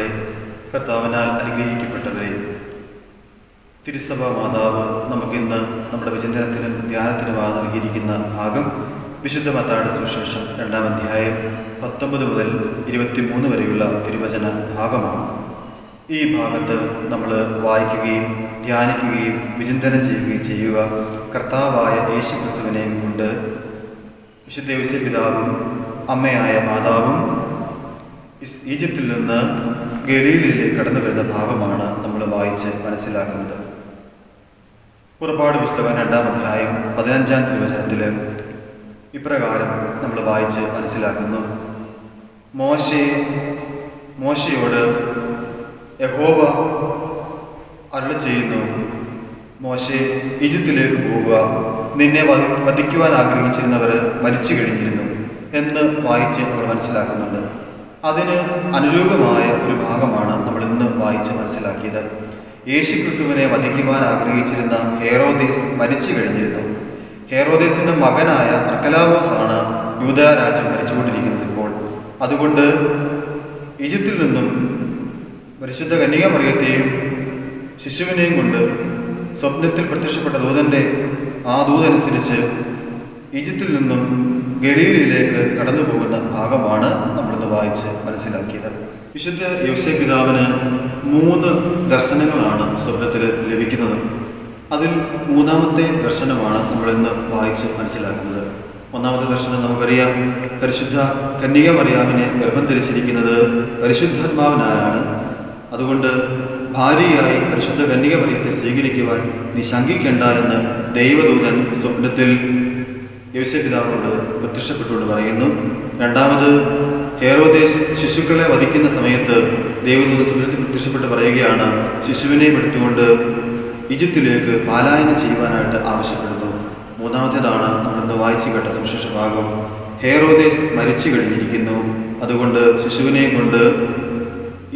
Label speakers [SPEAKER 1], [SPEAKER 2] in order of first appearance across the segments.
[SPEAKER 1] മഹത്വപ്പെടട്ടെ കർത്താവിനാൽ അനുഗ്രഹിക്കപ്പെട്ടവരെ തിരുസഭ മാതാവ് നമുക്കിന്ന് നമ്മുടെ വിചിന്തനത്തിനും ധ്യാനത്തിനുമായി നൽകിയിരിക്കുന്ന ഭാഗം വിശുദ്ധ മത്തായുടെ സുവിശേഷം രണ്ടാം അധ്യായം പത്തൊമ്പത് മുതൽ ഇരുപത്തിമൂന്ന് വരെയുള്ള തിരുവചന ഭാഗമാണ്. ഈ ഭാഗത്ത് നമ്മൾ വായിക്കുകയും ധ്യാനിക്കുകയും വിചിന്തനം ചെയ്യുകയും ചെയ്യുക കർത്താവായ യേശു ക്രിസ്തുവിനെയും കൊണ്ട് വിശുദ്ധ പിതാവും അമ്മയായ മാതാവും ഈജിപ്തിൽ നിന്ന് ഗലീലയിലേക്ക് കടന്നു വരുന്ന ഭാഗമാണ് നമ്മൾ വായിച്ച് മനസ്സിലാക്കുന്നത്. പുറപ്പാട് പുസ്തകം രണ്ടാം അധ്യായം പതിനഞ്ചാം തിരുവചനത്തിൽ ഇപ്രകാരം നമ്മൾ വായിച്ച് മനസ്സിലാക്കുന്നു. മോശ മോശയോട് യഹോവ അരുളി ചെയ്യുന്നു മോശെ ഈജിപ്തിലേക്ക് പോവുക. നിന്നെ വധ- വധിക്കുവാൻ ആഗ്രഹിച്ചിരുന്നവർ മരിച്ചു കഴിഞ്ഞിരുന്നു എന്ന് വായിച്ച് നമ്മൾ മനസ്സിലാക്കുന്നുണ്ട്. അതിന് അനുരൂപമായ ഒരു ഭാഗമാണ് നമ്മൾ ഇന്ന് വായിച്ച് മനസ്സിലാക്കിയത്. യേശു ക്രിസ്തുവിനെ വധിക്കുവാൻ ആഗ്രഹിച്ചിരുന്ന ഹേറോദേസ് മരിച്ചു കഴിഞ്ഞിരുന്നു. ഹേറോദേസിന്റെ മകനായ അർക്കലാവോസ് ആണ് യൂതരാജ്യം ഭരിച്ചുകൊണ്ടിരിക്കുന്നത് ഇപ്പോൾ. അതുകൊണ്ട് ഈജിപ്തിൽ നിന്നും പരിശുദ്ധ കന്യക മൃഗത്തെയും ശിശുവിനെയും കൊണ്ട് സ്വപ്നത്തിൽ പ്രത്യക്ഷപ്പെട്ട ദൂതന്റെ ആ ദൂതനുസരിച്ച് ഈജിപ്തിൽ നിന്നും ഗലീലയിലേക്ക് കടന്നു പോകുന്ന ഭാഗമാണ് നമ്മളിന്ന് വായിച്ച് മനസ്സിലാക്കിയത്. വിശുദ്ധ യോസേ പിതാവിന് മൂന്ന് ദർശനങ്ങളാണ് സ്വപ്നത്തിൽ ലഭിക്കുന്നത്. അതിൽ മൂന്നാമത്തെ ദർശനമാണ് നമ്മളിന്ന് വായിച്ച് മനസ്സിലാക്കുന്നത്. ഒന്നാമത്തെ ദർശനം നമുക്കറിയാം. പരിശുദ്ധ കന്യക മറിയാമിനെ ഗർഭം ധരിച്ചിരിക്കുന്നത് പരിശുദ്ധാത്മാവിനാലാണ്. അതുകൊണ്ട് ഭാര്യയായി പരിശുദ്ധ കന്യക മറിയത്തെ സ്വീകരിക്കുവാൻ നീ ശങ്കിക്കേണ്ട എന്ന് ദൈവദൂതൻ സ്വപ്നത്തിൽ യോസപിതാവിനോട് പ്രത്യക്ഷപ്പെട്ടുകൊണ്ട് പറയുന്നു. രണ്ടാമത് ഹേറോദേശ് ശിശുക്കളെ വധിക്കുന്ന സമയത്ത് ദൈവദൂത സ്വപ്നത്തിൽ പ്രത്യക്ഷപ്പെട്ട് പറയുകയാണ് ശിശുവിനെയും എടുത്തുകൊണ്ട് ഈജിപ്തിലേക്ക് പാലായനം ചെയ്യുവാനായിട്ട് ആവശ്യപ്പെടുന്നു. മൂന്നാമത്തേതാണ് നമ്മളിന്ന് വായിച്ചു കേട്ട സുവിശേഷ ഭാഗം. ഹേറോദേശ് മരിച്ചു കഴിഞ്ഞിരിക്കുന്നു. അതുകൊണ്ട് ശിശുവിനെയും കൊണ്ട്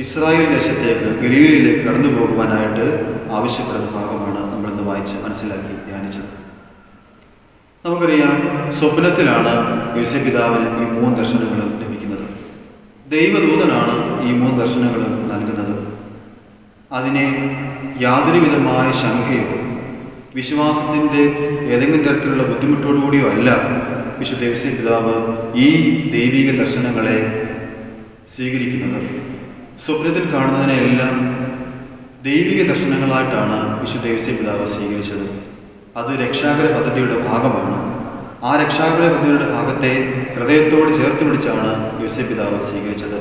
[SPEAKER 1] ഇസ്രായേൽ ദേശത്തേക്ക് ഗലീലയിലേക്ക് കടന്നു പോകുവാനായിട്ട് ആവശ്യപ്പെടുന്ന ഭാഗമാണ് നമ്മളിന്ന് വായിച്ച് മനസ്സിലാക്കി ധ്യാനിച്ചത്. നമുക്കറിയാം സ്വപ്നത്തിലാണ് യോസേ പിതാവിന് ഈ മൂന്ന് ദർശനങ്ങളും ലഭിക്കുന്നത്. ദൈവദൂതനാണ് ഈ മൂന്ന് ദർശനങ്ങളും നൽകുന്നത്. അതിനെ യാതൊരു വിധമായ ശങ്കയോ വിശ്വാസത്തിന്റെ ഏതെങ്കിലും തരത്തിലുള്ള ബുദ്ധിമുട്ടോടുകൂടിയോ അല്ല വിശുദ്ധ യോസേ പിതാവ് ഈ ദൈവിക ദർശനങ്ങളെ സ്വീകരിക്കുന്നത്. സ്വപ്നത്തിൽ കാണുന്നതിനെല്ലാം ദൈവിക ദർശനങ്ങളായിട്ടാണ് വിശുദ്ധ യോസേ പിതാവ് സ്വീകരിച്ചത്. അത് രക്ഷാകര പദ്ധതിയുടെ ഭാഗമാണ്. ആ രക്ഷാകര പദ്ധതിയുടെ ഭാഗത്തെ ഹൃദയത്തോട് ചേർത്ത് പിടിച്ചാണ് യോസേ പിതാവ് സ്വീകരിച്ചത്.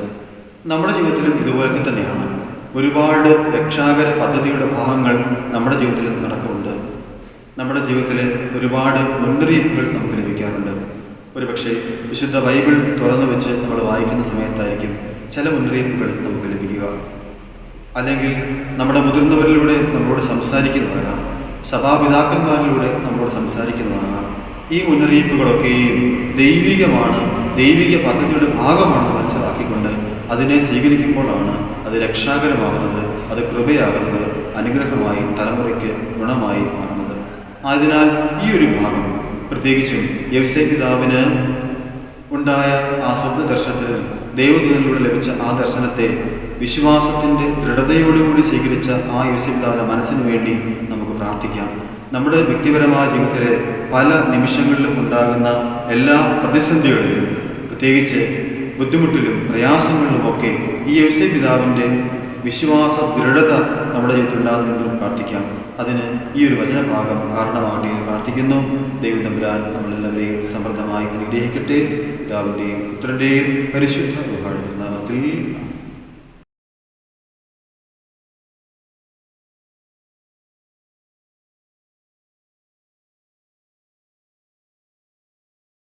[SPEAKER 1] നമ്മുടെ ജീവിതത്തിലും ഇതുപോലൊക്കെ തന്നെയാണ്. ഒരുപാട് രക്ഷാകര പദ്ധതിയുടെ ഭാഗങ്ങൾ നമ്മുടെ ജീവിതത്തിൽ നടക്കുന്നുണ്ട്. നമ്മുടെ ജീവിതത്തിൽ ഒരുപാട് മുന്നറിയിപ്പുകൾ നമുക്ക് ലഭിക്കാറുണ്ട്. ഒരുപക്ഷെ വിശുദ്ധ ബൈബിൾ തുറന്നു വെച്ച് നമ്മൾ വായിക്കുന്ന സമയത്തായിരിക്കും ചില മുന്നറിയിപ്പുകൾ നമുക്ക് ലഭിക്കുക. അല്ലെങ്കിൽ നമ്മുടെ മുതിർന്നവരിലൂടെ നമ്മളോട് സംസാരിക്കുന്നതാകാം. സഭാപിതാക്കന്മാരിലൂടെ നമ്മോട് സംസാരിക്കുന്നതാകാം ഈ മുന്നറിയിപ്പുകളൊക്കെയും ദൈവികമാണ് ദൈവിക പദ്ധതിയുടെ ഭാഗമാണെന്ന് മനസ്സിലാക്കിക്കൊണ്ട് അതിനെ സ്വീകരിക്കുമ്പോഴാണ് അത് രക്ഷാകരമാകുന്നത് അത് കൃപയാകുന്നത് അനുഗ്രഹമായി തലമുറയ്ക്ക് ഗുണമായി മാറുന്നത്. ആയതിനാൽ ഈ ഒരു ഭാഗം പ്രത്യേകിച്ചും യവസേ പിതാവിന് ഉണ്ടായ ആ സ്വപ്ന ദർശനത്തിൽ ദൈവദൂതനിലൂടെ ലഭിച്ച ആ ദർശനത്തെ വിശ്വാസത്തിന്റെ ദൃഢതയോടുകൂടി സ്വീകരിച്ച ആ യോസിപിതാവിന്റെ മനസ്സിന് വേണ്ടി പ്രാർത്ഥിക്കാം. നമ്മുടെ വ്യക്തിപരമായ ജീവിതത്തിലെ പല നിമിഷങ്ങളിലും ഉണ്ടാകുന്ന എല്ലാ പ്രതിസന്ധികളിലും പ്രത്യേകിച്ച് ബുദ്ധിമുട്ടിലും പ്രയാസങ്ങളിലും ഒക്കെ ഈ യൗസൈ പിതാവിന്റെ വിശ്വാസ ദൃഢത നമ്മുടെ ജീവിതത്തിൽ ഉണ്ടാകുന്നതിനും പ്രാർത്ഥിക്കാം. അതിന് ഈ ഒരു വചനഭാഗം കാരണമാകട്ടെ എന്ന് പ്രാർത്ഥിക്കുന്നു. ദൈവം തമ്പുരാൻ നമ്മളെല്ലാവരെയും സമൃദ്ധമായി അനുഗ്രഹിക്കട്ടെ. പിതാവിന്റെയും പുത്രന്റെയും പരിശുദ്ധ നാമത്തിൽ